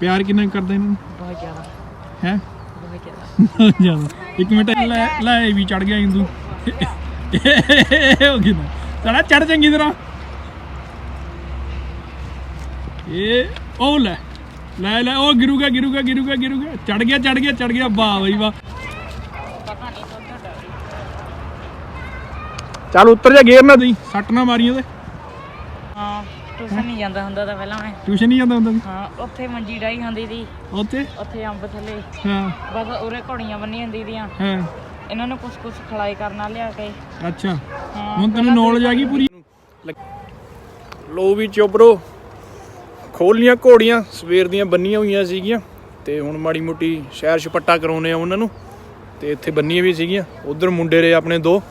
ਪਿਆਰ ਕਿੰਨਾ ਕੁ ਕਰਦਾ ਇਹਨਾਂ ਨੂੰ ਬਹੁਤ ਜ਼ਿਆਦਾ ਹੈ ਬਹੁਤ ਜ਼ਿਆਦਾ ਜ਼ਿਆਦਾ ਇੱਕ ਮਿੰਟ ਲੈ ਲੈ ਇਹ ਵੀ ਚੜ ਗਿਆ ਹਿੰਦੂ ਇਹ ਹੋ ਗਿਆ ਚੜਾ ਚੜ ਚੰਗੀ ਤਰ੍ਹਾਂ ਇਹ ਉਹ ਲੈ ਲੈ ਲੈ ਉਹ ਗਿਰੂਗਾ ਗਿਰੂਗਾ ਗਿਰੂਗਾ ਗਿਰੂਗਾ ਚੜ ਗਿਆ ਚੜ ਗਿਆ ਚੜ ਗਿਆ ਵਾਹ ਬਈ ਵਾਹ ਚੱਲ ਉੱਤਰ ਜਾ ਗੇਰ ਨਾ ਦੇਈ ਸੱਟ ਨਾ ਮਾਰੀ ਉਹਦੇ ਹਾਂ ਟਿਊਸ਼ਨ ਨਹੀਂ ਜਾਂਦਾ ਹੁੰਦਾ ਤਾਂ ਪਹਿਲਾਂ ਮੈਂ। ਟਿਊਸ਼ਨ ਨਹੀਂ ਜਾਂਦਾ ਹੁੰਦਾ ਸੀ? ਹਾਂ ਉੱਥੇ ਮੰਜੀ ਡਾਈ ਹੁੰਦੀ ਸੀ। ਉੱਥੇ? ਉੱਥੇ ਅੰਬ ਥੱਲੇ। ਹਾਂ। ਬਸ ਉਰੇ ਘੋੜੀਆਂ ਬੰਨੀ ਹੁੰਦੀ ਦੀਆਂ ਹਾਂ। ਇਹਨਾਂ ਨੂੰ ਕੁਛ ਕੁਛ ਖਲਾਈ ਕਰਨਾ ਲਿਆ ਕੇ। ਅੱਛਾ। ਹੁਣ ਤੈਨੂੰ ਨੌਲੇਜ ਆ ਗਈ ਪੂਰੀ? ਲੋ। ਵੀ ਚੋਬਰੋ ਖੋਲੀਆਂ ਘੋੜੀਆਂ ਸਵੇਰ ਦੀਆਂ ਬੰਨੀਆਂ ਹੋਈਆਂ ਸੀਗੀਆਂ। ਤੇ ਹੁਣ ਮਾੜੀ ਮੋਟੀ ਸ਼ਹਿਰ ਛਪੱਟਾ ਕਰਾਉਨੇ ਆ ਉਹਨਾਂ ਨੂੰ। ਤੇ ਇੱਥੇ ਬੰਨੀਆਂ ਵੀ ਸੀਗੀਆਂ। ਉਧਰ ਮੁੰਡੇ ਰੇ ਆਪਣੇ ਦੋ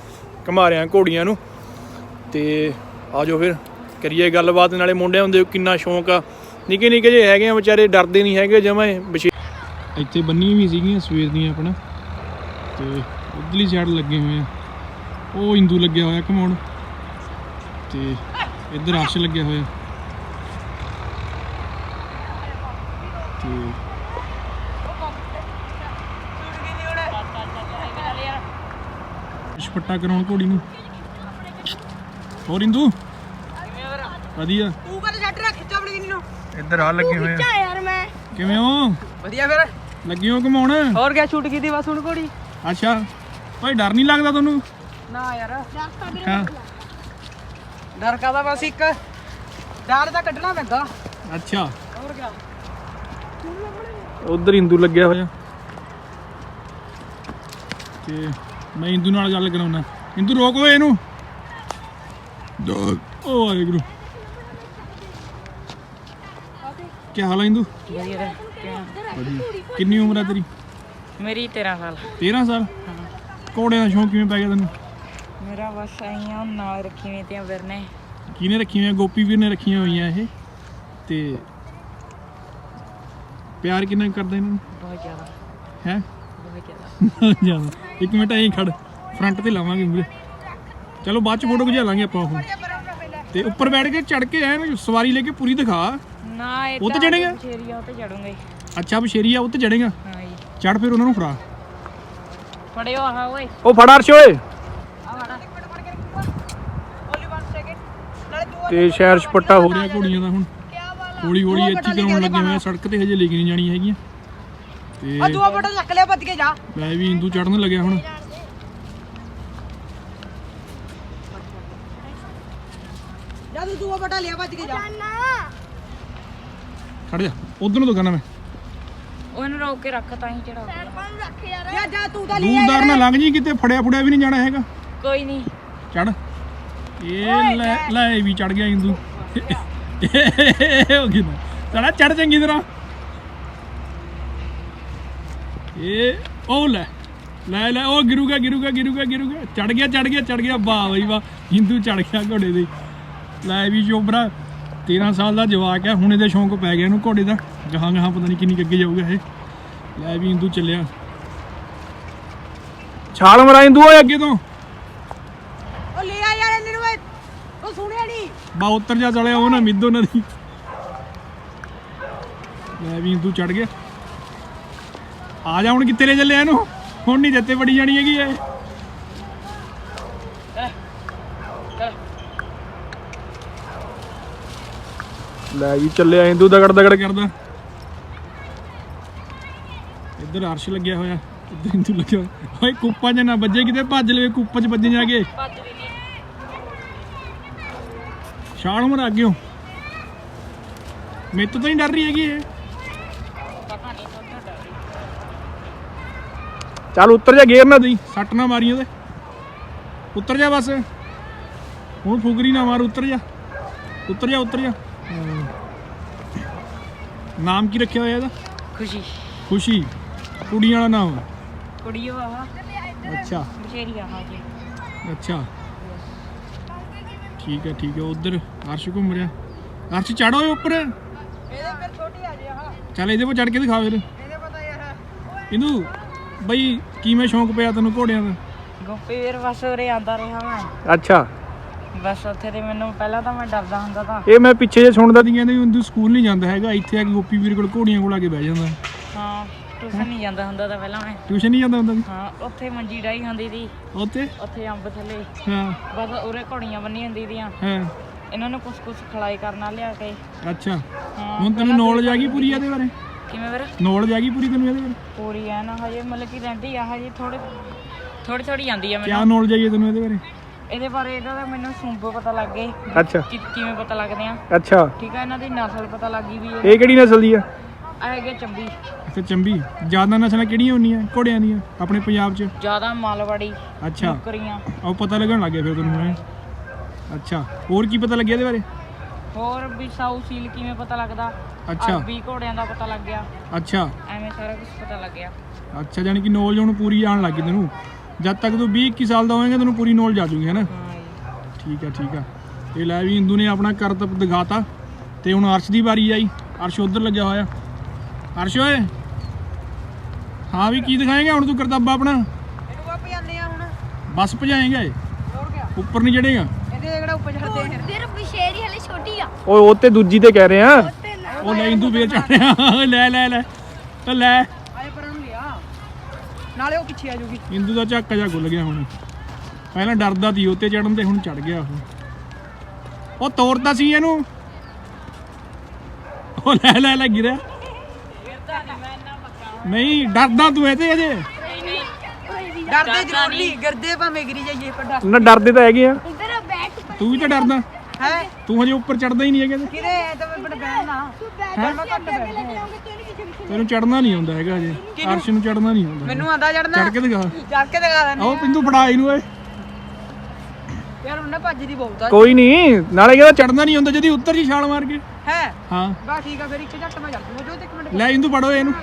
ਘਮਾਰਿਆਂ ਘੋੜੀਆਂ ਨੂੰ। ਤੇ ਆਜੋ ਫਿਰ। ਕਰੀਏ ਗੱਲਬਾਤ, ਨਾਲੇ ਮੁੰਡਿਆਂ ਹੁੰਦੇ ਕਿੰਨਾ ਸ਼ੌਂਕ ਆ। ਨਿੱਕੇ ਨਿੱਕੇ ਜੇ ਹੈਗੇ ਆ, ਵਿਚਾਰੇ ਡਰਦੇ ਨਹੀਂ ਹੈਗੇ, ਜਮਾ ਇੱਥੇ ਬੰਨੀ ਵੀ ਸੀਗੀਆਂ ਸਵੇਰ ਦੀਆਂ ਆਪਣਾ। ਤੇ ਉਧਰਲੀ ਸਾਈਡ ਲੱਗੇ ਹੋਏ ਆ। ਉਹ ਹਿੰਦੂ ਲੱਗਿਆ ਹੋਇਆ ਘਮਾਉਣ। ਤੇ ਇੱਧਰ ਅਰਸ਼ ਲੱਗਿਆ ਹੋਇਆ। ਤੇ ਛਪੱਟਾ ਕਰਾਉਣ ਘੋੜੀ ਨੂੰ। ਹੋਰ ਹਿੰਦੂ ਵਧੀਆ। ਤੂੰ ਕਦੇ ਛੱਡ ਰਿਹਾ ਖਿੱਚਾ ਬੜੀ ਨੂੰ? ਇੱਧਰ ਆ ਲੱਗੇ ਹੋਏ ਆ। ਯਾਰ ਮੈਂ। ਕਿਵੇਂ ਹੋ? ਵਧੀਆ ਫਿਰ। ਲੱਗੇ ਹੋ ਘਮਾਉਣ? ਹੋਰ ਕਿਆ ਛੁੱਟ ਗਈ ਦੀ ਬਸ ਹੁਣ ਘੋੜੀ? ਅੱਛਾ। ਭਾਈ ਡਰ ਨਹੀਂ ਲੱਗਦਾ ਤੁਹਾਨੂੰ? ਨਾ ਯਾਰ। ਡਰ ਕਾਦਾ ਬਸ ਇੱਕ? ਡਰ ਤਾਂ ਕੱਢਣਾ ਪੈਂਦਾ। ਅੱਛਾ। ਹੋਰ ਕਿਆ? ਉਧਰ ਹਿੰਦੂ ਲੱਗਿਆ ਹੋਇਆ। ਤੇ ਮੈਂ ਹਿੰਦੂ ਨਾਲ ਗੱਲ ਕਰਾਉਣਾ। ਹਿੰਦੂ ਰੋਕ ਓਏ ਇਹਨੂੰ। ਓ ਵਾਹਿਗੁਰੂ। ਕੀ ਹਾਲ ਹੈ ਹਿੰਦੂ ਵਧੀਆ? ਵਧੀਆ। ਕਿੰਨੀ ਉਮਰ ਹੈ ਤੇਰੀ? ਮੇਰੀ 13 ਸਾਲ। 13 ਸਾਲ? ਘੋੜੇ ਦਾ ਸ਼ੌਂਕ ਕਿਵੇਂ ਪੈ ਗਿਆ ਤੈਨੂੰ? ਮੇਰਾ ਬਸ ਆਈਆਂ ਨਾਲ ਰੱਖੀ ਹੋਈ ਤੇ ਵੀਰ ਨੇ। ਕਿਹਨੇ ਰੱਖੀਆਂ? ਹੋਈਆਂ ਗੋਪੀ ਵੀਰ ਨੇ ਰੱਖੀਆਂ ਹੋਈਆਂ ਇਹ। ਤੇ ਪਿਆਰ ਕਿੰਨਾ ਕਰਦਾ ਇਹਨਾਂ ਨੂੰ? ਬਹੁਤ ਜ਼ਿਆਦਾ। ਹੈ? ਬਹੁਤ ਜ਼ਿਆਦਾ। ਜ਼ਿਆਦਾ। ਇੱਕ ਮਿੰਟ ਐਂ ਖੜ। ਫਰੰਟ ਤੇ ਲਾਵਾਂਗੇ ਮੂਰੇ ਚਲੋ ਬਾਅਦ ਚ ਫੋਟੋ ਖਿਚਾ ਲਾਂਗੇ ਆਪਾਂ ਉਹ। ਤੇ ਉੱਪਰ ਬੈਠ ਕੇ ਚੜ ਕੇ ਐਨ ਸਵਾਰੀ ਲੈ ਕੇ ਪੂਰੀ ਦਿਖਾ। ਨਾ ਇਹ ਉਹ ਤੇ ਚੜ੍ਹੇਗਾ? ਸ਼ੇਰੀਆ ਉਹ ਤੇ ਚੜੂੰਗਾ ਅੱਛਾ ਬਸ਼ੇਰੀਆ ਉੱਤੇ ਚੜੇਗਾ ਹਾਂ ਜੀ। ਚੜ ਫਿਰ ਉਹਨਾਂ ਨੂੰ ਫੜਾ। ਫੜਿਓ ਆਹ ਓਏ। ਉਹ ਫੜ ਅਰਸ਼ ਓਏ। ਆ ਫੜਾ। ਓਨਲੀ 1 ਸੈਕਿੰਡ ਨਾਲੇ ਤੂੰ ਤੇ ਸ਼ਹਿਰ ਛਪੱਟਾ ਹੋ ਰਿਹਾ ਘੋੜੀਆਂ ਦਾ ਹੁਣ। ਹੌਲੀ ਹੌਲੀ ਹੀ ਕਰਾਉਣ ਲੱਗੇ ਹੋਏ ਆ ਸੜਕ ਤੇ ਹਜੇ ਲੈ ਕੇ ਨਹੀਂ ਜਾਣੀ ਹੈਗੀਆਂ। ਤੇ ਆ ਦੂਆ ਬਟਨ ਚੱਕ ਲਿਆ ਭੱਜ ਕੇ ਜਾ। ਮੈਂ ਵੀ ਹਿੰਦੂ ਚੜਨ ਲੱਗਿਆ ਹੁਣ। ਜਾ ਤੂੰ ਦੂਆ ਬਟਨ ਲਿਆ ਭੱਜ ਕੇ ਜਾ। ਖੜ ਜਾ। ਉਧਰ ਨੂੰ ਦੁਕਾਨਾ ਮੈਂ। ਉਹਨੂੰ ਰੋਕ ਕੇ ਰੱਖ ਤਾਂ ਹੀ ਚੜਾ ਜਾ ਜਾ ਤੂੰ ਤਾਂ ਦੂਰਦਾਰ ਨਾ ਲੰਘ ਜੀ ਕਿਤੇ ਫੜਿਆ ਫੁੜਿਆ ਵੀ ਨਹੀਂ ਜਾਣਾ ਹੈਗਾ। ਕੋਈ ਨਹੀਂ। ਚੜ ਇਹ ਲੈ ਲੈ ਇਹ ਵੀ ਚੜ ਗਿਆ ਹਿੰਦੂ ਇਹ ਹੋ ਗਿਆ ਚੜਾ ਚੜ ਚੰਗੀ ਤਰ੍ਹਾਂ। ਇਹ ਉਹ ਲੈ। ਲੈ ਲੈ ਉਹ ਗਿਰੂਗਾ ਗਿਰੂਗਾ ਗਿਰੂਗਾ ਗਿਰੂਗਾ ਚੜ ਗਿਆ ਚੜ ਗਿਆ। ਚੜ ਗਿਆ ਵਾਹ ਬਈ ਵਾਹ। ਹਿੰਦੂ ਚੜ ਗਿਆ ਘੋੜੇ ਦੇ ਲੈ ਵੀ ਚੋਬਰਾ। 13 ਸਾਲ ਦਾ ਜਵਾਕ ਹੈ ਹੁਣ ਇਹਦੇ ਸ਼ੌਂਕ ਪੈ ਗਿਆ ਇਹਨੂੰ ਘੋੜੇ ਦਾ। ਗਾਹਾਂ ਗਾਹਾਂ ਪਤਾ ਨਹੀਂ ਕਿੰਨੀ ਅੱਗੇ ਜਾਊਗਾ ਇਹ। ਲੈ ਵੀ ਹਿੰਦੂ ਚੱਲਿਆ। ਛਾਲ ਮਰਾ ਹਿੰਦੂ ਓਏ ਅੱਗੇ ਤੋਂ। ਉਹ ਲੈ ਆ ਯਾਰ ਇਹਨੂੰ ਓਏ। ਉਹ ਸੁਣਿਆ ਨਹੀਂ ਬਾ ਉੱਤਰ ਜਾ ਚਲਿਆ ਉਹ ਨਾ ਮਿੱਦੋ ਨਾ ਦੀ। ਲੈ ਵੀ ਤੂੰ ਚੜ ਗਿਆ। ਆ ਜਾ ਹੁਣ ਕਿੱਥੇ ਲੈ ਚੱਲਿਆ ਇਹਨੂੰ? ਹੁਣ ਨਹੀਂ ਜੱਤੇ ਬੜੀ ਜਾਣੀ ਹੈਗੀ ਇਹ। ਲੈ ਵੀ ਚੱਲਿਆ ਹਿੰਦੂ ਦਗੜ ਦਗੜ ਕਰਦਾ। ਇੱਧਰ ਅਰਸ਼ ਲੱਗਿਆ ਹੋਇਆ। ਇੱਧਰ ਹਿੰਦੂ ਲੱਗਿਆ ਹੋਇਆ। ਓਏ, ਕੁੱਪਾਂ 'ਚ ਨਾ ਵੱਜੇ ਕਿਤੇ, ਭੱਜ ਲਵੇ, ਕੁੱਪ 'ਚ ਵੱਜੇ ਜਾ ਕੇ। ਭੱਜ ਵੀ ਨਹੀਂ ਛਾਲ ਮਰ ਅੱਗਿਓ ਮੇਰੇ ਤੋਂ ਤਾਂ ਨਹੀਂ ਡਰ ਰਹੀ ਹੈਗੀ ਇਹ। ਪਤਾ ਨਹੀਂ ਤੋਂ ਡਰ ਚੱਲ ਉੱਤਰ ਜਾ ਗੇਰ ਨਾ ਦੇਈ ਸੱਟ ਨਾ ਮਾਰੀ ਉਹਦੇ। ਉੱਤਰ ਜਾ ਬਸ। ਹੁਣ ਫੁਗਰੀ ਨਾ ਮਾਰ, ਉੱਤਰ ਜਾ। ਉੱਤਰ ਜਾ ਉੱਤਰ ਜਾ। ਨਾਮ ਕੀ ਰੱਖਿਆ ਹੋਇਆ ਇਹਦਾ? ਖੁਸ਼ੀ। ਖੁਸ਼ੀ। ਕੁੜੀਆਂ ਵਾਲਾ ਨਾਮ? ਕੁੜੀਓ ਆਹ। ਅੱਛਾ। ਬਸ਼ੇਰੀ ਆਹ ਜੀ ਅੱਛਾ। ਠੀਕ ਹੈ ਠੀਕ ਹੈ। ਉਧਰ ਅਰਸ਼ ਘੁੰਮ ਰਿਹਾ। ਅਰਸ਼ ਚੜ ਓਏ ਉੱਪਰ। ਇਹਦੇ ਫਿਰ ਛੋਟੀ ਆ ਜੇ ਆਹ। ਚੱਲ ਇਹਦੇ 'ਤੇ ਚੜ ਕੇ ਦਿਖਾ ਫਿਰ। ਇਹਦੇ ਪਤਾ ਯਾਰ ਇਹਨੂੰ ਬਈ ਕਿਵੇਂ ਸ਼ੌਂਕ ਪਿਆ ਤੈਨੂੰ ਘੋੜਿਆਂ ਦਾ? ਗੋਪੀ ਵੀਰ ਬਸ ਉਰੇ ਆਂਦਾ ਰਿਹਾ ਮੈਂ ਅੱਛਾ। ਬਸ ਉੱਥੇ ਤੇ ਮੈਨੂੰ ਪਹਿਲਾਂ ਤਾਂ ਮੈਂ ਡਰਦਾ ਹੁੰਦਾ ਤਾਂ। ਇਹ ਮੈਂ ਪਿੱਛੇ ਜੇ ਸੁਣਦਾ ਸੀ ਕਹਿੰਦੇ ਹਿੰਦੂ ਸਕੂਲ ਨਹੀਂ ਜਾਂਦਾ ਹੈਗਾ ਇੱਥੇ ਆ ਕੇ ਗੋਪੀ ਵੀਰ ਕੋਲ ਘੋੜੀਆਂ ਕੋਲ ਆ ਕੇ ਬਹਿ ਜਾਂਦਾ। ਹਾਂ ਟਿਊਸ਼ਨ ਨਹੀਂ ਜਾਂਦਾ ਹੁੰਦਾ ਤਾਂ ਪਹਿਲਾਂ ਮੈਂ। ਟਿਊਸ਼ਨ ਨਹੀਂ ਜਾਂਦਾ ਹੁੰਦਾ ਸੀ? ਹਾਂ ਉੱਥੇ ਮੰਜੀ ਡਾਈ ਹੁੰਦੀ ਸੀ। ਉੱਥੇ? ਉੱਥੇ ਅੰਬ ਥੱਲੇ। ਹਾਂ। ਬਸ ਉਰੇ ਘੋੜੀਆਂ ਬੰਨੀ ਹੁੰਦੀ ਦੀਆਂ ਹਾਂ। ਇਹਨਾਂ ਨੂੰ ਕੁਛ ਕੁਛ ਖਲਾਈ ਕਰਨਾ ਲਿਆ ਕੇ। ਅੱਛਾ। ਹੁਣ ਤੈਨੂੰ ਨੌਲੇਜ ਆ ਗਈ ਪੂਰੀ ਇਹਦੇ ਬਾਰੇ? ਕਿਵੇਂ ਵੀਰ? ਨੌਲੇਜ ਆ ਗਈ ਪੂਰੀ ਤੈਨੂੰ ਇਹਦੇ ਬਾਰੇ? ਪੂਰੀ ਐ ਨਾ ਹਜੇ ਮਤਲਬ ਕਿ ਰਹਿੰਦੀ ਆ ਹਜੇ ਥੋੜੇ ਥੋੜੀ ਥੋੜੀ ਆਂਦੀ ਆ ਨੌਲੇਜ ਆਈ ਤੈਨੂੰ ਇਹਦੇ ਬਾਰੇ? ਇਹਦੇ ਬਾਰੇ ਇਹਦਾ ਤਾਂ ਮੈਨੂੰ ਸੁੰਬ ਪਤਾ ਲੱਗ ਗਏ ਅੱਛਾ। ਕਿ ਕਿਵੇਂ ਪਤਾ ਲੱਗਦੇ ਆ। ਅੱਛਾ। ਠੀਕ ਆ ਇਹਨਾਂ ਦੀ ਨਸਲ ਪਤਾ ਲੱਗ ਗਈ ਵੀ ਇਹ ਇਹ ਕਿਹੜੀ ਨਸਲ ਦੀ ਆ? ਹੈਗੇ ਚੰਬੀ। ਅੱਛਾ ਚੰਬੀ। ਜ਼ਿਆਦਾ ਨਸਲਾਂ ਕਿਹੜੀਆਂ ਹੁੰਦੀਆਂ? ਘੋੜਿਆਂ ਦੀਆਂ ਆਪਣੇ ਪੰਜਾਬ 'ਚ? ਜ਼ਿਆਦਾ ਮਾਲਵਾੜੀ ਅੱਛਾ। ਨੌਕਰੀਆਂ। ਉਹ ਪਤਾ ਲੱਗਣ ਲੱਗ ਗਿਆ ਫਿਰ ਤੈਨੂੰ ਹੈਂ। ਅੱਛਾ। ਹੋਰ ਕੀ ਪਤਾ ਲੱਗਿਆ ਇਹਦੇ ਬਾਰੇ? ਹੋਰ ਵੀ ਸਾਊ ਸੀਲ ਕਿਵੇਂ ਪਤਾ ਲੱਗਦਾ? ਅੱਛਾ। ਵੀ ਘੋੜਿਆਂ ਦਾ ਪਤਾ ਲੱਗ ਗਿਆ। ਅੱਛਾ। ਐਵੇਂ ਸਾਰਾ ਕੁਝ ਪਤਾ ਲੱਗ ਗਿਆ ਅੱਛਾ ਜਾਨੀ ਕਿ ਨੌਲੇਜ ਹੁਣ ਪੂਰੀ ਆਉਣ ਲੱਗੀ ਤੈਨੂੰ। ਜਦ ਤੱਕ ਤੂੰ 20 21 ਸਾਲ ਦਾ ਹੋਵੇਂਗਾ ਤੈਨੂੰ ਪੂਰੀ ਨੌਲੇਜ ਆ ਜੂਗੀ ਹੈ ਨਾ? ਹਾਂ ਜੀ। ਠੀਕ ਆ ਠੀਕ ਆ। ਇਹ ਲੈ ਵੀ ਹਿੰਦੂ ਨੇ ਆਪਣਾ ਕਰਤਬ ਦਿਖਾਤਾ ਤੇ ਹੁਣ ਅਰਸ਼ ਦੀ ਵਾਰੀ ਆਈ। ਅਰਸ਼ ਉਧਰ ਲੱਗਿਆ ਹੋਇਆ। ਅਰਸ਼ ਓਏ। ਹਾਂ ਵੀ ਕੀ ਦਿਖਾਏਗਾ? ਹੁਣ ਤੂੰ ਕਰਤੱਬ ਆਪਣਾ। ਇਹਨੂੰ ਵਾਪ ਜਾਂਦੇ ਆ ਹੁਣ। ਬਸ ਭਜਾਏਗਾ ਇਹ? ਹੋਰ ਕਿਆ? ਉੱਪਰ ਨਹੀਂ ਚੜੇਗਾ? ਇਹਦੇ ਕਿਹੜਾ ਉੱਪਰ ਚੜਦੇ ਆ। ਫਿਰ ਬਸ਼ੇਰੀ ਹਲੇ ਛੋਟੀ ਆ। ਓਏ ਉਹ ਤੇ ਦੂਜੀ ਤੇ ਕਹਿ ਰਹੇ। ਆ ਉਹ ਲੈ ਹਿੰਦੂ ਫੇਰ ਚੜਿਆ ਲੈ ਲੈ ਲੈ। ਲੈ। ਨਾਲੇ ਉਹ ਪਿੱਛੇ ਆ ਜੂਗੀ ਹਿੰਦੂ ਦਾ ਝੱਕਾ ਜਾ ਗੁੱਲ ਗਿਆ ਹੁਣ। ਪਹਿਲਾਂ ਡਰਦਾ ਸੀ ਉੱਤੇ ਚੜਨ ਤੇ ਹੁਣ ਚੜ ਗਿਆ ਉਹ। ਉਹ ਤੋੜਦਾ ਸੀ ਇਹਨੂੰ। ਉਹ ਲੈ ਲੈ ਲੈ ਗਿਰਿਆ। ਨਹੀਂ ਡਰਦਾ ਤੂੰ ਇਹਦੇ ਅਜੇ। ਡਰਦੇ ਜ਼ਰੂਰ ਨਹੀਂ ਗਿਰਦੇ ਭਾਵੇਂ ਗਿਰੀ ਜਾਈਏ ਪਰ ਡਰ। ਨਾ ਡਰਦੇ ਤਾਂ ਹੈਗੇ ਆ। ਇਧਰ ਬੈਠ ਤੂੰ ਵੀ ਤਾਂ ਡਰਦਾ। ਹੈ? ਤੂੰ ਹਜੇ ਉੱਪਰ ਚੜਦਾ ਹੀ ਨਹੀਂ ਹੈਗਾ ਤੇ। ਕਿਰੇ ਐ ਤਾਂ ਮੈਂ ਬੜਾ ਬਹਿਣਾ ਤੈਨੂੰ ਚੜਨਾ ਨਹੀਂ ਆਉਂਦਾ ਹੈਗਾ ਹਜੇ। ਅਰਸ਼ ਨੂੰ ਚੜਨਾ ਨਹੀਂ ਆਉਂਦਾ। ਮੈਨੂੰ ਆਂਦਾ ਚੜਨਾ ਚੜ ਕੇ ਦਿਖਾ। ਚੜ ਕੇ ਦਿਖਾ ਦਿੰਦੇ ਆਓ ਪਿੰਦੂ ਫੜਾ ਇਹਨੂੰ ਓਏ। ਯਾਰ ਉਹਨੇ ਭੱਜਦੀ ਬਹੁਤ ਆ। ਕੋਈ ਨਹੀਂ ਨਾਲੇ ਕਹਿੰਦਾ ਚੜਨਾ ਨਹੀਂ ਆਉਂਦਾ ਜਦੀ ਉੱਤਰ ਜੀ ਛਾਲ ਮਾਰ ਕੇ। ਹੈ? ਹਾਂ। ਬਾ ਠੀਕ ਆ ਫਿਰ ਇੱਕ ਝੱਟ ਮੈਂ ਚੱਲ ਜੂ ਜੋ ਤੇ ਇੱਕ ਮਿੰਟ ਲੈ ਇੰਦੂ ਫੜੋ ਇਹਨੂੰ।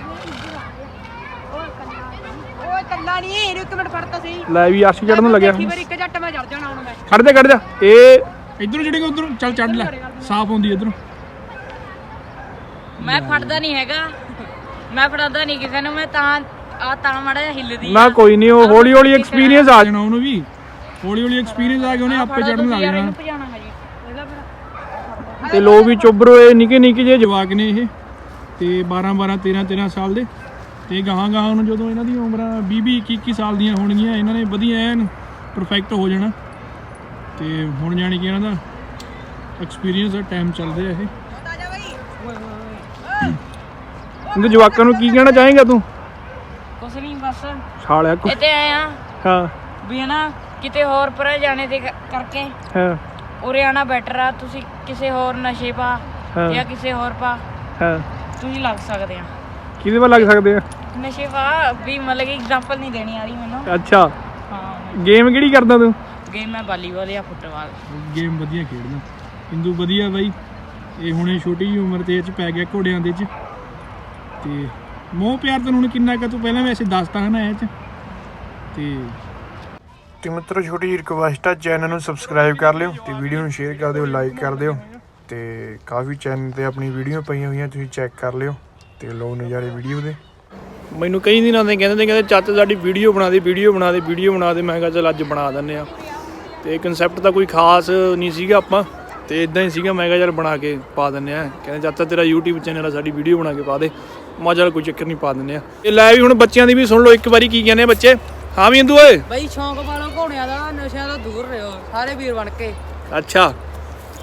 ਓਏ ਕੱਲਾ ਨਹੀਂ। ਇਹਨੂੰ ਇੱਕ ਮਿੰਟ ਫੜ ਤਾ ਸਹੀ। ਲੈ ਵੀ ਅਰਸ਼ ਚੜਨ ਲੱਗਿਆ। ਦੇਖੀ ਫਿਰ ਇੱਕ ਝੱਟ ਮੈਂ ਚੜ ਜਾਣਾ ਹੁਣ ਮੈਂ। ਖੜ ਜਾ ਖੜ ਜਾ। ਇਹ ਇਧਰੋਂ ਚੜੇਗਾ ਉਧਰੋਂ ਚੱਲ ਚੜ ਲੈ ਸਾਫ਼ ਹੁੰਦੀ ਇਧਰੋਂ। ਮੈਂ ਫੜਦਾ ਨਹੀਂ ਹੈਗਾ। ਮੈਂ ਫੜਾਦਾ ਨਹੀਂ ਕਿਸੇ ਨੂੰ ਮੈਂ ਤਾਂ ਆ ਤਾਂ ਮੜਾ ਹਿੱਲਦੀ ਨਾ ਕੋਈ ਨਹੀਂ ਉਹ ਹੌਲੀ ਹੌਲੀ ਐਕਸਪੀਰੀਅੰਸ ਆ। ਜਾਣਾ ਉਹਨੂੰ ਵੀ। ਹੌਲੀ ਹੌਲੀ ਐਕਸਪੀਰੀਅੰਸ ਆ ਗਿਆ ਉਹਨੇ ਆਪੇ ਚੜਨ ਲੱਗ ਜਾਣਾ ਤੇ ਲੋ ਵੀ ਚੁੱਬਰੋ ਇਹ ਨਿੱਕੇ ਨਿੱਕੇ ਜਿਹੇ ਜਵਾਕ ਨੇ ਇਹ। ਤੇ 12 12 13 13 ਸਾਲ ਦੇ। ਤੇ ਗਾਹਾਂ ਗਾਹਾਂ ਨੂੰ ਜਦੋਂ ਇਹਨਾਂ ਦੀਆਂ ਉਮਰਾਂ 20 20 21 21 ਸਾਲ ਦੀਆਂ ਹੋਣਗੀਆਂ ਇਹਨਾਂ ਨੇ ਵਧੀਆ ਐਨ ਪਰਫੈਕਟ ਹੋ ਜਾਣਾ। ਤੇ ਹੁਣ ਜਾਣੀ ਕਿ ਇਹਨਾਂ ਦਾ ਐਕਸਪੀਰੀਅੰਸ ਦਾ ਟਾਈਮ ਚੱਲਦੇ ਆ ਇਹ। ਆ ਜਾ ਬਈ ਇਹਦੇ ਜਵਾਕਾਂ ਨੂੰ ਕੀ ਕਹਿਣਾ ਚਾਹੇਗਾ ਤੂੰ? ਕੁਛ ਨਹੀਂ ਬਸ। ਸਾਲਿਆ ਕੁ- ਇੱਥੇ ਆਏ ਆ। ਹਾਂ। ਵੀ ਹਨਾ ਕਿਤੇ ਹੋਰ ਪਰੇ ਜਾਣੇ ਦੇ ਕ- ਕਰਕੇ। ਹਾਂ। ਉਰੇ ਆਣਾ ਬੈਟਰ ਆ ਤੁਸੀਂ ਕਿਸੇ ਹੋਰ ਨਸ਼ੇ ਪਾ ਹਾਂ। ਜਾਂ ਕਿਸੇ ਹੋਰ ਪਾ। ਹਾਂ। ਤੁਸੀਂ ਲੱਗ ਸਕਦੇ ਆ। ਕਿਹਦੇ ਵੱਲ ਲੱਗ ਸਕਦੇ ਆ? ਨਸ਼ੇ ਪਾ ਵੀ ਮਤਲਬ ਕਿ ਐਗਜ਼ਾਮਪਲ ਨਹੀਂ ਦੇਣੀ ਆ ਰਹੀ ਮੈਨੂੰ। ਅੱਛਾ। ਹਾਂ। ਗੇਮ ਕਿਹੜੀ ਕਰਦਾ ਤੂੰ? ਗੇਮ ਮੈਂ ਵਾਲੀਬਾਲ ਜਾਂ ਫੁੱਟਬਾਲ। ਗੇਮ ਵਧੀਆ ਖੇਡਦਾ। ਹਿੰਦੂ ਵਧੀਆ ਬਾਈ। ਇਹ ਹੁਣੇ ਛੋਟੀ ਜਿਹੀ ਉਮਰ ਤੇ ਇਹ ਚ ਪੈ ਗਿਆ ਘੋੜਿਆਂ ਦੇ ਚ। ਤੇ ਮੋਹ ਪਿਆਰ ਤੈਨੂੰ ਹੁਣ ਕਿੰਨਾ ਕੁ ਤੂੰ ਪਹਿਲਾਂ ਵੈਸੇ ਦੱਸਤਾ ਹੈ ਨਾ ਇਹ ਚ। ਤੇ ਤੇ ਮਿੱਤਰੋ ਛੋਟੀ ਜਿਹੀ ਰਿਕਵੈਸਟ ਆ ਚੈਨਲ ਨੂੰ ਸਬਸਕ੍ਰਾਈਬ ਕਰ ਲਿਓ ਤੇ ਵੀਡੀਓ ਨੂੰ ਸ਼ੇਅਰ ਕਰ ਦਿਓ ਲਾਈਕ ਕਰ ਦਿਓ। ਤੇ ਕਾਫੀ ਚੈਨਲ ਤੇ ਆਪਣੀ ਵੀਡੀਓ ਪਈਆਂ ਹੋਈਆਂ ਤੁਸੀਂ ਚੈੱਕ ਕਰ ਲਿਓ ਤੇ ਲੋ ਨਜ਼ਾਰੇ ਵੀਡੀਓ ਦੇ। ਮੈਨੂੰ ਕਈ ਦਿਨਾਂ ਦੇ ਕਹਿੰਦੇ ਨੇ ਕਹਿੰਦੇ ਚਾਚਾ ਸਾਡੀ ਵੀਡੀਓ ਬਣਾ ਦੇ ਵੀਡੀਓ ਬਣਾ ਦੇ ਵੀਡੀਓ ਬਣਾ ਦੇ। ਮੈਂ ਕਿਹਾ ਚਲ ਅੱਜ ਬਣਾ ਦਿੰਨੇ ਆ ਤੇ ਕਨਸੈਪਟ ਤਾਂ ਕੋਈ ਖਾਸ ਨਹੀਂ ਸੀਗਾ ਆਪਾਂ ਤੇ ਇਦਾਂ ਹੀ ਸੀਗਾ ਮੈਂ ਕਿਹਾ ਚਲ ਬਣਾ ਕੇ ਪਾ ਦਿੰਨੇ ਆ ਕਹਿੰਦੇ ਚਾਚਾ ਤੇਰਾ YouTube ਚੈਨਲ ਆ ਸਾਡੀ ਵੀਡੀਓ ਬਣਾ ਕੇ ਪਾ ਦੇ। ਮਾ ਚੱਲ ਕੋਈ ਚੱਕਰ ਨਹੀਂ ਪਾ ਦਿੰਨੇ ਆ ਇਹ ਲੈ ਵੀ ਹੁਣ ਬੱਚਿਆਂ ਦੀ ਵੀ ਸੁਣ ਲਓ ਇੱਕ ਵਾਰੀ ਕੀ ਕਹਿੰਦੇ ਆ ਬੱਚੇ? ਹਾਂ ਵੀ ਹਿੰਦੂ ਓਏ? ਬਈ ਸ਼ੌਂਕ ਵਾਲੋ ਘੋੜਿਆਂ ਦਾ ਨਸ਼ਿਆਂ ਤੋਂ ਦੂਰ ਰਹੋ ਸਾਰੇ ਵੀਰ ਬਣ ਕੇ। ਅੱਛਾ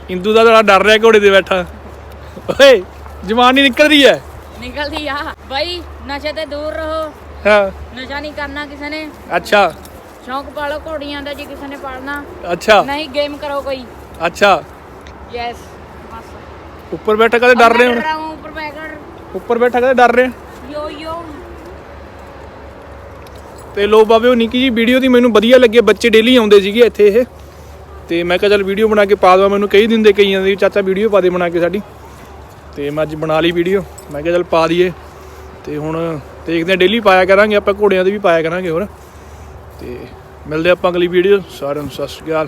ਹਿੰਦੂ ਦਾ ਥੋੜਾ ਡਰ ਰਿਹਾ ਘੋੜੇ ਤੇ ਬੈਠਾ। ਓਏ ਜਵਾਨੀ ਨਿਕਲ ਰਹੀ ਹੈ ਨਿਕਲਦੀ ਆ। ਬਾਈ ਨਸ਼ੇ ਤੇ ਦੂਰ ਰਹੋ। ਹਾਂ। ਨਸ਼ਾ ਨਹੀਂ ਕਰਨਾ ਕਿਸੇ ਨੇ। ਅੱਛਾ। ਸ਼ੌਂਕ ਪਾਲੋ ਘੋੜੀਆਂ ਦਾ ਜੇ ਕਿਸੇ ਨੇ ਪਾਲਣਾ। ਅੱਛਾ। ਨਹੀਂ ਗੇਮ ਕਰੋ ਕੋਈ। ਅੱਛਾ। ਯੈਸ ਉੱਪਰ ਬੈਠਾ ਕਦੇ ਡਰ ਰਹੇ ਹੁਣ ਉੱਪਰ ਬੈਗਰ ਉੱਪਰ ਬੈਠਾ ਕਦੇ ਡਰ ਰਹੇ ਯੋ ਯੋ। ਤੇ ਲੋ ਬਾਬੇ ਉਹ ਨਿੱਕੀ ਜੀ ਵੀਡੀਓ ਦੀ ਮੈਨੂੰ ਵਧੀਆ ਲੱਗੀ ਬੱਚੇ ਡੇਲੀ ਆਉਂਦੇ ਸੀਗੇ ਇੱਥੇ ਇਹ। ਤੇ ਮੈਂ ਕਿਹਾ ਚੱਲ ਵੀਡੀਓ ਬਣਾ ਕੇ ਪਾ ਦਵਾ। ਮੈਨੂੰ ਕਈ ਦਿਨ ਦੇ ਕਈਆਂ ਦੇ ਚਾਚਾ ਵੀਡੀਓ ਪਾ ਦੇ ਬਣਾ ਕੇ ਸਾਡੀ। ਤੇ ਮੈਂ ਅੱਜ ਬਣਾ ਲਈ ਵੀਡੀਓ ਮੈਂ ਕਿਹਾ ਚੱਲ ਪਾ ਦਈਏ। ਤੇ ਹੁਣ ਦੇਖਦੇ ਆ ਡੇਲੀ ਪਾਇਆ ਕਰਾਂਗੇ। ਆਪਾਂ ਘੋੜਿਆਂ ਦੇ ਵੀ ਪਾਇਆ ਕਰਾਂਗੇ ਹੋਰ। ਤੇ ਮਿਲਦੇ ਆਪਾਂ ਅਗਲੀ ਵੀਡੀਓ ਸਾਰਿਆਂ ਨੂੰ ਸਤਿ ਸ਼੍ਰੀ ਅਕਾਲ।